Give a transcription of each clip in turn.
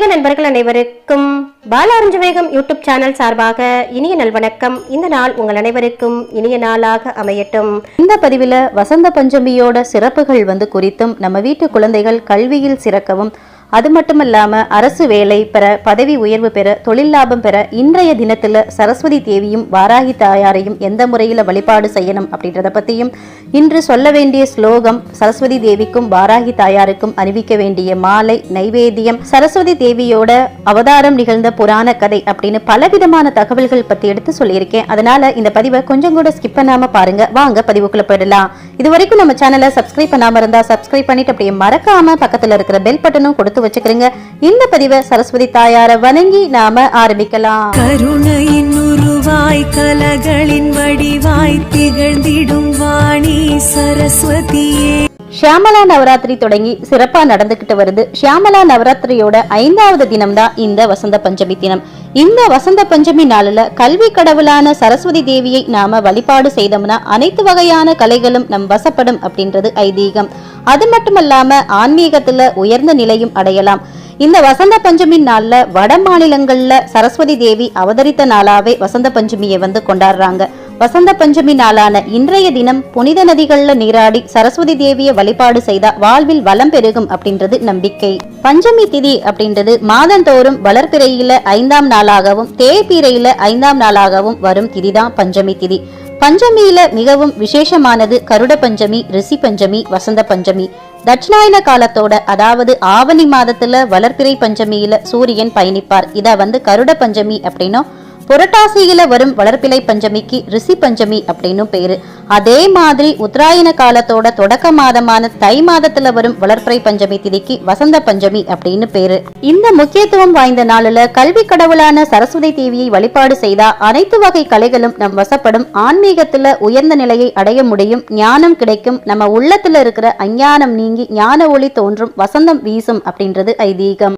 ஆன்மீக நண்பர்கள் அனைவருக்கும் பாலாரஞ்ச வேகம் யூடியூப் சேனல் சார்பாக இனிய நல்வணக்கம் இந்த நாள் உங்கள் அனைவருக்கும் இனிய நாளாக அமையட்டும். இந்த பதிவில் வசந்த பஞ்சமியோட சிறப்புகள் வந்து குறித்தும் நம்ம வீட்டு குழந்தைகள் கல்வியில் சிறக்கவும் அது மட்டும் அரசு வேலை பெற பதவி உயர்வு பெற தொழில் லாபம் பெற இன்றைய தினத்துல சரஸ்வதி தேவியும் வாராகி தாயாரையும் எந்த முறையில வழிபாடு செய்யணும் அப்படின்றத பத்தியும் இன்று சொல்ல வேண்டிய ஸ்லோகம் சரஸ்வதி தேவிக்கும் வாராகி தாயாருக்கும் அறிவிக்க வேண்டிய மாலை நைவேத்தியம். சரஸ்வதி தேவியோட அவதாரம் நிகழ்ந்த புராண கதை அப்படின்னு பலவிதமான தகவல்கள் பத்தி எடுத்து சொல்லியிருக்கேன். அதனால இந்த பதிவை கொஞ்சம் கூட ஸ்கிப் பண்ணாம பாருங்க. வாங்க பதிவுக்குள்ள போயிடலாம். இது வரைக்கும் நம்ம சேனலை சப்ஸ்கிரைப் பண்ணாம இருந்தா சப்ஸ்கிரைப் பண்ணிட்டு அப்படியே மறக்காம பக்கத்துல இருக்கிற பெல் பட்டனும் கொடுத்து வச்சுக்கிறீங்க இந்த பதிவை சரஸ்வதி தாயார வணங்கி நாம ஆரம்பிக்கலாம். கருணையின் உருவாய் கலகளின் வடிவாய் திகழ்ந்திடும் வாணி சரஸ்வதியே. ஷியாமலா நவராத்திரி தொடங்கி சிறப்பா நடந்துகிட்டு வருது. ஷியாமலா நவராத்திரியோட ஐந்தாவது தினம்தான் இந்த வசந்த பஞ்சமி தினம். இந்த வசந்த பஞ்சமி நாளில் கல்வி கடவுளான சரஸ்வதி தேவியை நாம வழிபாடு செய்தோம்னா அனைத்து வகையான கலைகளும் நம் வசப்படும் அப்படின்றது ஐதீகம். அது மட்டுமல்லாம ஆன்மீகத்துல உயர்ந்த நிலையும் அடையலாம். இந்த வசந்த பஞ்சமி நாளில் வட மாநிலங்கள்ல சரஸ்வதி தேவி அவதரித்த நாளாவே வசந்த பஞ்சமியை வந்து கொண்டாடுறாங்க. வசந்த பஞ்சமி நாளான இன்றைய தினம் புனித நதிகள்ல நீராடி சரஸ்வதி தேவியை வழிபாடு செய்தா வாழ்வில் வளம் பெருகும் அப்படின்றது நம்பிக்கை. பஞ்சமி திதி அப்படின்றது மாதந்தோறும் வளர்பிறையில ஐந்தாம் நாளாகவும் தேய்பிறையில ஐந்தாம் நாளாகவும் வரும் திதிதான் பஞ்சமி திதி. பஞ்சமியில மிகவும் விசேஷமானது கருட பஞ்சமி ரிஷி பஞ்சமி வசந்த பஞ்சமி. தட்சிணாயன காலத்தோட அதாவது ஆவணி மாதத்துல வளர்பிறை பஞ்சமியில சூரியன் பயணிப்பார். இத வந்து கருட பஞ்சமி அப்படின்னும். புரட்டாசியில வரும் வளர்ப்பிலை பஞ்சமிக்கு ரிஷி பஞ்சமி அப்படின்னு பேரு. அதே மாதிரி உத்தராயண காலத்தோட தொடக்க மாதமான தை மாதத்துல வரும் வளர்ப்பிறை பஞ்சமி திதிக்கு வசந்த பஞ்சமி அப்படின்னு பேரு. இந்த முக்கியத்துவம் வாய்ந்த நாளில் கல்வி கடவுளான சரஸ்வதி தேவியை வழிபாடு செய்தா அனைத்து வகை கலைகளும் நம் வசப்படும் ஆன்மீகத்துல உயர்ந்த நிலையை அடைய முடியும் ஞானம் கிடைக்கும் நம்ம உள்ளத்துல இருக்கிற அஞ்ஞானம் நீங்கி ஞான ஒளி தோன்றும் வசந்தம் வீசும் அப்படின்றது ஐதீகம்.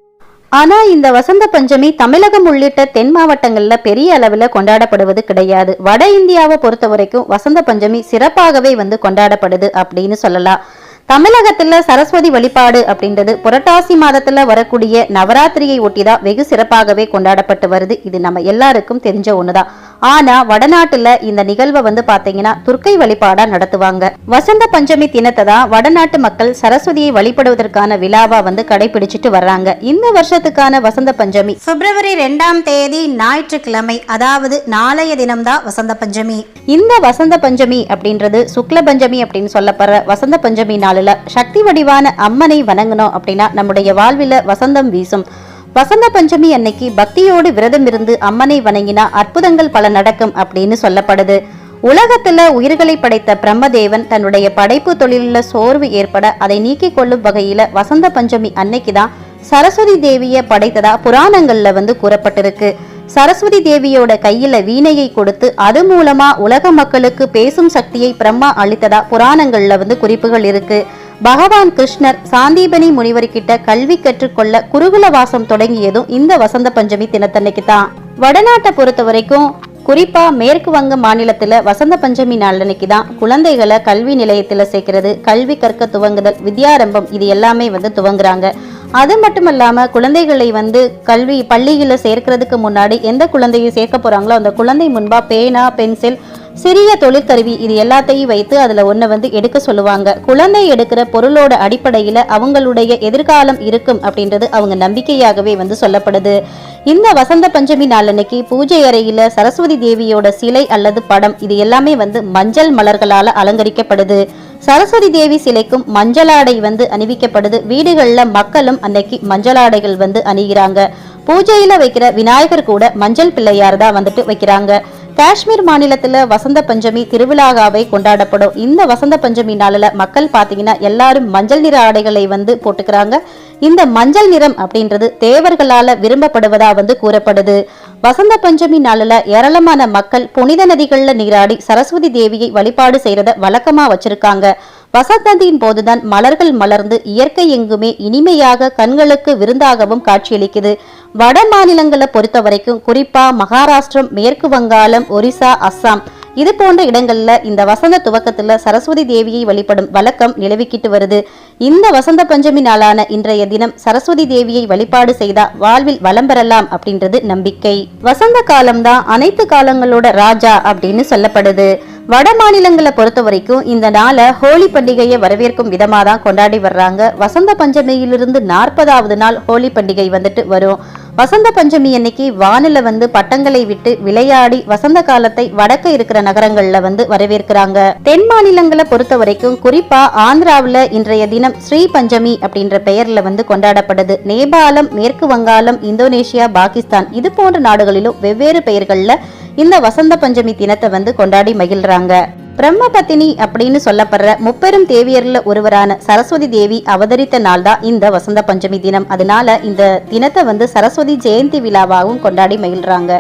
ஆனா இந்த வசந்த பஞ்சமி தமிழகம் உள்ளிட்ட தென் மாவட்டங்கள்ல பெரிய அளவுல கொண்டாடப்படுவது கிடையாது. வட இந்தியாவை பொறுத்த வரைக்கும் வசந்த பஞ்சமி சிறப்பாகவே வந்து கொண்டாடப்படுது அப்படின்னு சொல்லலாம். தமிழகத்துல சரஸ்வதி வழிபாடு அப்படின்றது புரட்டாசி மாதத்துல வரக்கூடிய நவராத்திரியை ஒட்டிதான் வெகு சிறப்பாகவே கொண்டாடப்பட்டு வருது. இது நம்ம எல்லாருக்கும் தெரிஞ்ச ஒண்ணுதான். ஆனா வடநாட்டுல இந்த நிகழ்வை வந்து பாத்தீங்கன்னா துர்க்கை வழிபாடா நடத்துவாங்க. வசந்த பஞ்சமி தினத்தை தான் வடநாட்டு மக்கள் சரஸ்வதியை வழிபடுவதற்கான விழாவா வந்து கடைபிடிச்சிட்டு வர்றாங்க. இந்த வருஷத்துக்கான வசந்த பஞ்சமி பிப்ரவரி ரெண்டாம் தேதி ஞாயிற்றுக்கிழமை அதாவது நாளைய தினம்தான் வசந்த பஞ்சமி. இந்த வசந்த பஞ்சமி அப்படின்றது சுக்ல பஞ்சமி அப்படின்னு சொல்லப்படுற வசந்த பஞ்சமி நாளில் சக்தி வடிவான அம்மனை வணங்கணும் அப்படின்னா நம்முடைய வாழ்வில வசந்தம் வீசும். வசந்த பஞ்சமி அன்னைக்கு பக்தியோடு விரதம் இருந்து அம்மனை வணங்கினா அற்புதங்கள் பல நடக்கும் அப்படின்னு சொல்லப்படுது. உலகத்துல உயிர்களை படைத்த பிரம்மதேவன் தன்னுடைய படைப்பு தொழிலில் சோர்வு ஏற்பட அதை நீக்கிக் கொள்ளும் வகையில வசந்த பஞ்சமி அன்னைக்கு தான் சரஸ்வதி தேவியை படைத்ததா புராணங்கள்ல வந்து கூறப்பட்டிருக்கு. சரஸ்வதி தேவியோட கையில வீணையை கொடுத்து அது மூலமா உலக மக்களுக்கு பேசும் சக்தியை பிரம்மா அளித்ததா புராணங்கள்ல வந்து குறிப்புகள் இருக்கு. பகவான் கிருஷ்ணர் சாந்தீபனி முனிவர்கிட்ட கல்வி கற்றுக்கொள்ள குருகுல வாசம் தொடங்கியதும் இந்த வசந்த பஞ்சமி தினத்தன்னைக்கு தான். வடநாட்டை பொறுத்த வரைக்கும் குறிப்பா மேற்கு வங்க மாநிலத்துல வசந்த பஞ்சமி நாளன்னைக்கு தான் குழந்தைகளை கல்வி நிலையத்துல சேர்க்கிறது கல்வி கற்க துவங்குதல் வித்யாரம்பம் இது எல்லாமே வந்து துவங்குறாங்க. அது மட்டும் இல்லாம குழந்தைகளை வந்து கல்வி பள்ளியில சேர்க்கறதுக்கு முன்னாடி எந்த குழந்தையை சேர்க்க போறாங்களோ அந்த குழந்தை முன்பா பேனா பென்சில் சிறிய தொழிற்கருவி இது எல்லாத்தையும் வைத்து அதுல ஒன்றை வந்து எடுக்க சொல்லுவாங்க. குழந்தை எடுக்கிற பொருளோட அடிப்படையில அவங்களுடைய எதிர்காலம் இருக்கும் அப்படின்றது அவங்க நம்பிக்கையாகவே வந்து சொல்லப்படுது. இந்த வசந்த பஞ்சமி நாளன்னைக்கு பூஜை அறையில் சரஸ்வதி தேவியோட சிலை அல்லது படம் இது எல்லாமே வந்து மஞ்சள் மலர்களால அலங்கரிக்கப்படுது. சரஸ்வதி தேவி சிலைக்கும் மஞ்சளாடை வந்து அணிவிக்கப்படுது. வீடுகள்ல மக்களும் அன்னைக்கு மஞ்சளாடைகள் வந்து அணிகிறாங்க. பூஜையில வைக்கிற விநாயகர் கூட மஞ்சள் பிள்ளையார் தான் வந்துட்டு வைக்கிறாங்க. காஷ்மீர் மாநிலத்துல வசந்த பஞ்சமி திருவிழாவாவை கொண்டாடப்படும். இந்த வசந்த பஞ்சமி நாளில் மக்கள் பார்த்தீங்கன்னா எல்லாரும் மஞ்சள் நிற ஆடைகளை வந்து போட்டுக்கிறாங்க. இந்த மஞ்சள் நிறம் அப்படின்றது தேவர்களால விரும்பப்படுவதா வந்து கூறப்படுது. வசந்த பஞ்சமி நாளில் ஏராளமான மக்கள் புனித நதிகளில் நீராடி சரஸ்வதி தேவியை வழிபாடு செய்கிறத வழக்கமாக வச்சிருக்காங்க. வசந்தத்தின் போதுதான் மலர்கள் மலர்ந்து இயற்கை எங்குமே இனிமையாக கண்களுக்கு விருந்தாகவும் காட்சியளிக்குது. வட மாநிலங்களை பொறுத்த வரைக்கும் குறிப்பா மகாராஷ்டிரம் மேற்கு வங்காளம் ஒரிசா அஸ்ஸாம். இது போன்ற இடங்கள்ல இந்த வசந்த துவக்கத்துல சரஸ்வதி தேவியை வழிபடும் வழக்கம் நிலவிக்கிட்டு வருது. இந்த வசந்த பஞ்சமி நாளான இன்றைய தினம் சரஸ்வதி தேவியை வழிபாடு செய்தா வாழ்வில் வளம் பெறலாம் அப்படின்றது நம்பிக்கை. வசந்த காலம்தான் அனைத்து காலங்களோட ராஜா அப்படின்னு சொல்லப்படுது. வட மாநிலங்களை பொறுத்த வரைக்கும் இந்த நாளை ஹோலி பண்டிகையை வரவேற்கும் விதமாக தான் கொண்டாடி வர்றாங்க. வசந்த பஞ்சமியிலிருந்து நாற்பதாவது நாள் ஹோலி பண்டிகை வந்துட்டு வரும். வசந்த பஞ்சமி அன்னைக்கு வானில வந்து பட்டங்களை விட்டு விளையாடி வசந்த காலத்தை வடக்க இருக்கிற நகரங்கள்ல வந்து வரவேற்கிறாங்க. தென் மாநிலங்களை பொறுத்த வரைக்கும் குறிப்பா ஆந்திராவுல இன்றைய தினம் ஸ்ரீ பஞ்சமி அப்படின்ற பெயர்ல வந்து கொண்டாடப்படுது. நேபாளம் மேற்கு வங்காளம் இந்தோனேஷியா பாகிஸ்தான் இது போன்ற நாடுகளிலும் வெவ்வேறு பெயர்கள்ல இந்த வசந்த பஞ்சமி தினத்தை வந்து கொண்டாடி மகிழ்றாங்க. பிரம்ம பத்தினி அப்படின்னு சொல்லப்படுற முப்பெரும் தேவியர்ல ஒருவரான சரஸ்வதி தேவி அவதரித்த நாள் தான் இந்த வசந்த பஞ்சமி தினம். அதனால இந்த தினத்தை வந்து சரஸ்வதி ஜெயந்தி விழாவாகவும் கொண்டாடி மகிழ்றாங்க.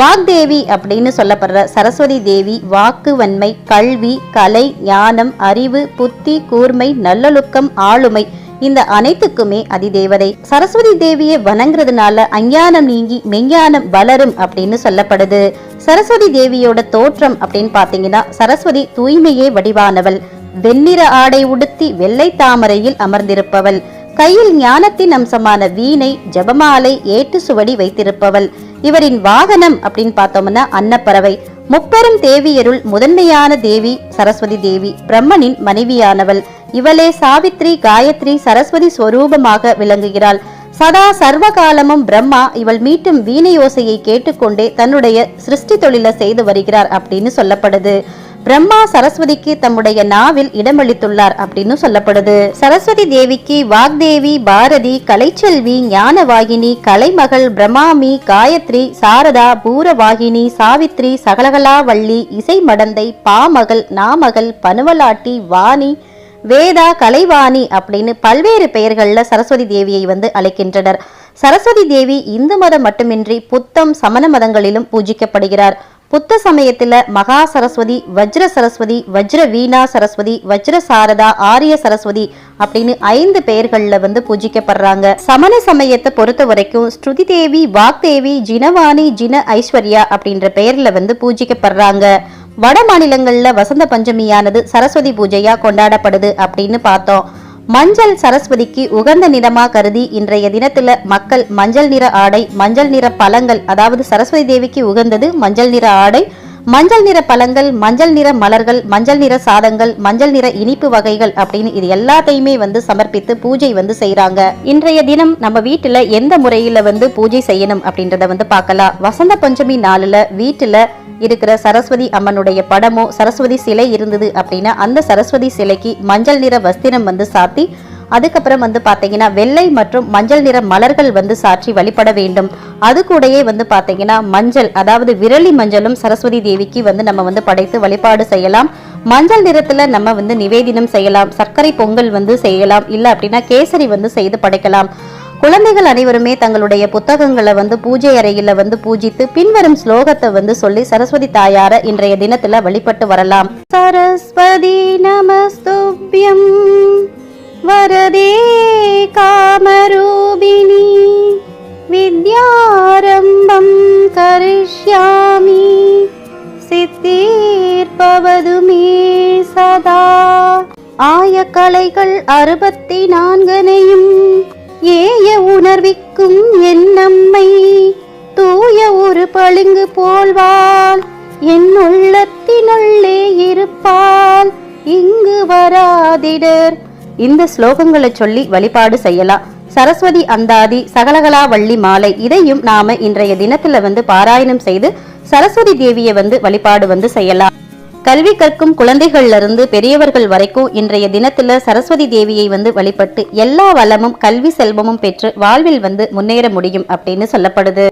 வாக்தேவி அப்படின்னு சொல்லப்படுற சரஸ்வதி தேவி வாக்கு வன்மை கல்வி கலை ஞானம் அறிவு புத்தி கூர்மை நல்லொழுக்கம் ஆளுமை இந்த அனைத்துக்குமே அதிதேவதை. சரஸ்வதி தேவியை வணங்குறதுனால அஞ்ஞானம் நீங்கி மெஞ்ஞானம் வளரும் அப்படின்னு சொல்லப்படுது. சரஸ்வதி தேவியோட தோற்றம் அப்படின்னு பாத்தீங்கன்னா சரஸ்வதி தூய்மையே வடிவானவள். வெண்ணிற ஆடை உடுத்தி வெள்ளை தாமரையில் அமர்ந்திருப்பவள். கையில் ஞானத்தின் அம்சமான வீணை ஜபமாலை ஏட்டு சுவடி வைத்திருப்பவள். இவரின் வாகனம் அப்படின்னு பார்த்தோம்னா அன்னப்பறவை. முப்பெரும் தேவியருள் முதன்மையான தேவி சரஸ்வதி தேவி பிரம்மனின் மனைவியானவள். இவளே சாவித்ரி காயத்ரி சரஸ்வதி ஸ்வரூபமாக விளங்குகிறாள். சதா சர்வகாலமும் பிரம்மா இவள் மீட்டும் வீணை யோசையை கேட்டுக்கொண்டே தன்னுடைய சிருஷ்டி தொழிலை செய்து வருகிறார் அப்படின்னு சொல்லப்படுது. பிரம்மா சரஸ்வதிக்கு தம்முடைய நாவில் இடமளித்துள்ளார் அப்படின்னு சொல்லப்படுது. சரஸ்வதி தேவிக்கு வாக்தேவி பாரதி கலைச்செல்வி ஞானவாகினி கலைமகள் பிரமாமி காயத்ரி சாரதா பூரவாகினி சாவித்ரி சகலகலாவள்ளி இசை மடந்தை பாமகள் நாமகள் பனுவலாட்டி வாணி வேதா கலைவாணி அப்படின்னு பல்வேறு பெயர்கள்ல சரஸ்வதி தேவியை வந்து அழைக்கின்றனர். சரஸ்வதி தேவி இந்து மதம் மட்டுமின்றி புத்தம் சமண மதங்களிலும் பூஜிக்கப்படுகிறார். புத்த சமயத்துல மகா சரஸ்வதி வஜ்ர சரஸ்வதி வஜ்ர வீணா சரஸ்வதி வஜ்ர சாரதா ஆரிய சரஸ்வதி அப்படின்னு ஐந்து பெயர்கள்ல வந்து பூஜிக்கப்படுறாங்க. சமண சமயத்தை பொறுத்த வரைக்கும் ஸ்ருதி தேவி வாக்தேவி ஜினவாணி ஜின ஐஸ்வர்யா அப்படின்ற பெயரில் வந்து பூஜிக்கப்படுறாங்க. வட மாநிலங்களில் வசந்த பஞ்சமியானது சரஸ்வதி பூஜையா கொண்டாடப்படுது அப்படின்னு பார்த்தோம். மஞ்சள் சரஸ்வதிக்கு உகந்த நிறமா கருதி இன்றைய தினத்துல மக்கள் மஞ்சள் நிற ஆடை மஞ்சள் நிற பழங்கள் அதாவது சரஸ்வதி தேவிக்கு உகந்தது மஞ்சள் நிற ஆடை மஞ்சள் நிற பழங்கள் மஞ்சள் நிற மலர்கள் மஞ்சள் நிற சாதங்கள் மஞ்சள் நிற இனிப்பு வகைகள் அப்படின்னு இது எல்லாத்தையுமே வந்து சமர்ப்பித்து பூஜை வந்து செய்யறாங்க இன்றைய தினம் நம்ம வீட்டுல எந்த முறையில வந்து பூஜை செய்யணும் அப்படின்றத வந்து பார்க்கலாம். வசந்த பஞ்சமி நாளுல வீட்டுல இருக்கிற சரஸ்வதி அம்மனுடைய படமோ சரஸ்வதி சிலை இருந்தது அப்படின்னா அந்த சரஸ்வதி சிலைக்கு மஞ்சள் நிற வஸ்திரம் வந்து சாத்தி அதுக்கப்புறம் வந்து பார்த்தீங்கன்னா வெள்ளை மற்றும் மஞ்சள் நிற மலர்கள் வந்து சாற்றி வழிபட வேண்டும். அது கூடயே வந்து பாத்தீங்கன்னா மஞ்சள் அதாவது விரலி மஞ்சளும் சரஸ்வதி தேவிக்கு வந்து நம்ம வந்து படைத்து வழிபாடு செய்யலாம். மஞ்சள் நிறத்துல நம்ம வந்து நிவேதினம் செய்யலாம் சர்க்கரை பொங்கல் வந்து செய்யலாம் இல்ல அப்படின்னா கேசரி வந்து செய்து படைக்கலாம். குழந்தைகள் அனைவருமே தங்களுடைய புத்தகங்களை வந்து பூஜை அறையில வந்து பூஜித்து பின்வரும் ஸ்லோகத்தை வந்து சொல்லி சரஸ்வதி தாயார இன்றைய தினத்துல வழிபட்டு வரலாம். சரஸ்வதி நமஸ்துபியம். வரதே காமரூபிணி. வித்யாரம்பம் கரிஷ்யாமி. சித்தீர்பவது மே சதா. ஆய கலைகள் அறுபத்தி நான்கனையும் ஏய உணர்விக்கும் என் நம்மை தூய ஒரு பளிங்கு போல்வாள். என் உள்ளத்தினுள்ளே இருப்பாள் இங்கு வராதிடர். இந்த ஸ்லோகங்களை சொல்லி வழிபாடு செய்யலாம். சரஸ்வதி அந்தாதி சகலகலா வள்ளி மாலை இதையும் நாம இன்றைய தினத்துல வந்து பாராயணம் செய்து சரஸ்வதி தேவியை வந்து வழிபாடு வந்து செய்யலாம். கல்வி கற்கும் குழந்தைகள்ல இருந்து பெரியவர்கள் வரைக்கும் இன்றைய தினத்துல சரஸ்வதி தேவியை வந்து வழிபட்டு எல்லா வளமும் கல்வி செல்வமும் பெற்று வாழ்வில் வந்து முன்னேற முடியும் அப்படின்னு சொல்லப்படுது.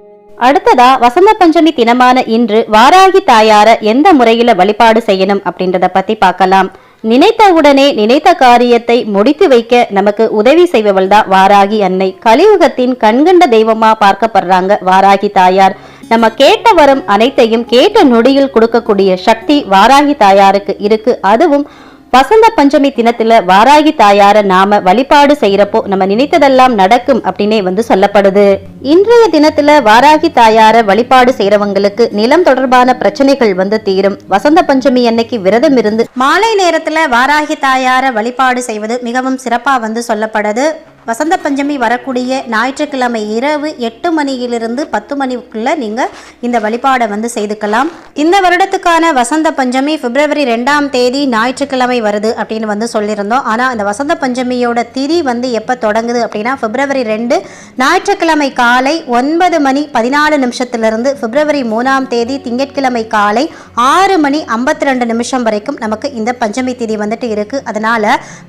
அடுத்ததா வசந்த பஞ்சமி தினமான இன்று வாராகி தாயார எந்த முறையில வழிபாடு செய்யணும் அப்படின்றத பத்தி பார்க்கலாம். நினைத்த உடனே நினைத்த காரியத்தை முடித்து வைக்க நமக்கு உதவி செய்பவள் தான் வாராகி அன்னை. கலியுகத்தின் கண்கண்ட தெய்வமா பார்க்கப்படுறாங்க வாராகி தாயார். நம்ம கேட்ட வரம் அனைத்தையும் கேட்ட நொடியில் கொடுக்கக்கூடிய சக்தி வாராகி தாயாருக்கு இருக்கு. அதுவும் வசந்த பஞ்சமி தினத்துல வாராகி தாயார நாம வழிபாடு செய்யறப்போ நம்ம நினைத்ததெல்லாம் நடக்கும் அப்படின்னே வந்து சொல்லப்படுது. இன்றைய தினத்துல வாராகி தாயார வழிபாடு செய்யறவங்களுக்கு நிலம் தொடர்பான பிரச்சனைகள் வந்து தீரும். வசந்த பஞ்சமி அன்னைக்கு விரதம் இருந்து மாலை நேரத்துல வாராகி தாயார வழிபாடு செய்வது மிகவும் சிறப்பா வந்து சொல்லப்படுது. வசந்த பஞ்சமி வரக்கூடிய ஞாயிற்றுக்கிழமை இரவு எட்டு மணியிலிருந்து பத்து மணிக்குள்ள நீங்க இந்த வழிபாடை வந்து செய்துக்கலாம். இந்த வருடத்துக்கான வசந்த பஞ்சமி பிப்ரவரி ரெண்டாம் தேதி ஞாயிற்றுக்கிழமை வருது அப்படின்னு வந்து சொல்லியிருந்தோம். ஆனா அந்த வசந்த பஞ்சமியோட திரி வந்து எப்ப தொடங்குது அப்படின்னா பிப்ரவரி ரெண்டு ஞாயிற்றுக்கிழமை காலை ஒன்பது மணி பதினாலு நிமிஷத்திலிருந்து பிப்ரவரி மூணாம் தேதி திங்கட்கிழமை காலை ஆறு மணி ஐம்பத்தி ரெண்டு நிமிஷம் வரைக்கும் நமக்கு இந்த பஞ்சமி திதி வந்துட்டு இருக்கு. அதனால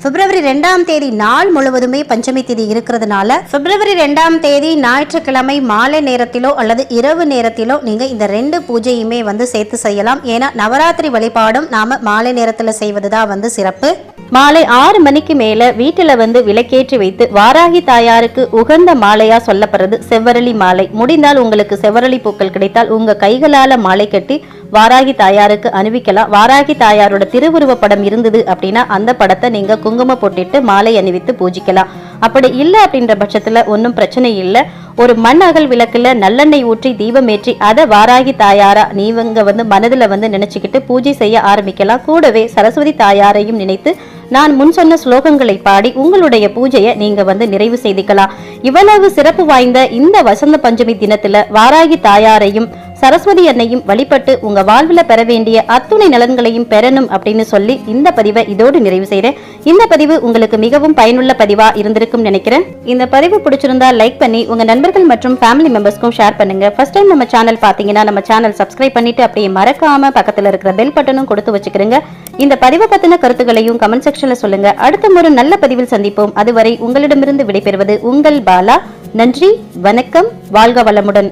பிப்ரவரி ரெண்டாம் தேதி நாள் முழுவதுமே பஞ்சமி தேதி இருக்கிறதுனால பிப்ரவரி ரெண்டாம் தேதி ஞாயிற்றுக்கிழமை மாலை நேரத்திலோ அல்லது இரவு நேரத்திலோ நீங்க இந்த ரெண்டு பூஜையுமே வந்து சேர்த்து செய்யலாம். ஏன்னா நவராத்திரி வழிபாடும் நாம மாலை நேரத்துல செய்வது தான் வந்து சிறப்பு. மாலை ஆறு மணிக்கு மேல வீட்டுல வந்து விளக்கேற்றி வைத்து வாராகி தாயாருக்கு உகந்த மாலையா சொல்லப்படுறது செவ்வரளி மாலை. முடிந்தால் உங்களுக்கு செவ்வரளி பூக்கள் கிடைத்தால் உங்க கைகளால மாலை கட்டி வாராகி தாயாருக்கு அணிவிக்கலாம். வாராகி தாயாரோட திருவுருவ படம் இருந்தது அப்படின்னா அந்த படத்தை நீங்க குங்குமம் போட்டுட்டு மாலை அணிவித்து பூஜிக்கலாம். அப்படி இல்லை அப்படின்ற பட்சத்துல ஒன்றும் பிரச்சனை இல்லை. ஒரு மண் அகல் விளக்குல நல்லெண்ணெய் ஊற்றி தீபமேற்றி அதை வாராகி தாயாரா நீவங்க வந்து மனதில் வந்து நினைச்சுக்கிட்டு பூஜை செய்ய ஆரம்பிக்கலாம். கூடவே சரஸ்வதி தாயாரையும் நினைத்து நான் முன் சொன்ன ஸ்லோகங்களை பாடி உங்களுடைய பூஜையை நீங்க வந்து நிறைவு செய்திக்கலாம். இவ்வளவு சிறப்பு வாய்ந்த இந்த வசந்த பஞ்சமி தினத்துல வாராகி தாயாரையும் சரஸ்வதி அன்னையும் வழிபட்டு உங்க வாழ்வுல பெற வேண்டிய அத்துணை நலன்களையும் பெறணும் அப்படின்னு சொல்லி இந்த பதிவை இதோடு நிறைவு செய்கிறேன் இந்த பதிவு உங்களுக்கு மிகவும் பயனுள்ள பதிவா இருந்திருக்கும் நினைக்கிறேன். இந்த பதிவு பிடிச்சிருந்தா லைக் பண்ணி உங்க நண்பர்கள் மற்றும் ஃபேமிலி மெம்பர்ஸ்க்கும் ஷேர் பண்ணுங்க. ஃபர்ஸ்ட் டைம் நம்ம சேனல் பாத்தீங்கன்னா நம்ம சேனல் சப்ஸ்கிரைப் பண்ணிட்டு அப்படியே மறக்காம பக்கத்துல இருக்கிற பெல் பட்டனும் கொடுத்து வச்சுக்கிறேங்க இந்த பதிவை பத்தின கருத்துக்களையும் கமெண்ட் செக்ஷன்ல சொல்லுங்க. அடுத்த ஒரு நல்ல பதிவில் சந்திப்போம். அதுவரை உங்களிடமிருந்து விடைபெறுவது உங்கள் பாலா. நன்றி வணக்கம் வாழ்க வளமுடன்.